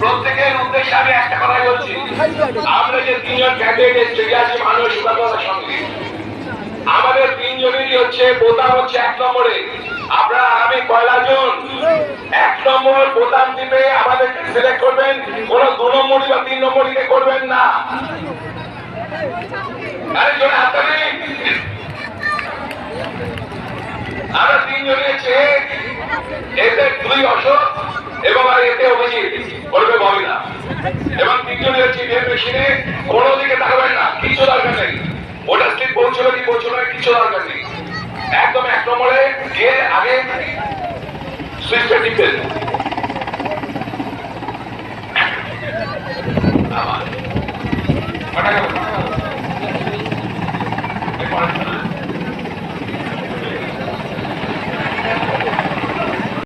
প্রত্যেকের উদ্দেশ্যে আমি একটা কথা বলছি। আমরা যে তিনজন ক্যান্ডিডেট চলে আসি মানুষ সঙ্গে। আমাদের তিনজনেরই হচ্ছে, বোতাম হচ্ছে এক নম্বরে। আপনারা আগামী পয়লা জুন এক নম্বর বোতাম টিপে আমাদেরকে সিলেক্ট করবেন। কোন দু নম্বরই বা তিন নম্বরই করবেন না। আরেকজন হাতে আমরা তিনজনে চেয়ে কোনো দিকে তাকাবেন না, কিছু দরকার নেই। ওটা স্লিপ পৌঁছবে কি পৌঁছবে কিছু দরকার নেই। একদম এক নম্বরে গিয়ে আগে সুইচটা টিপে আমার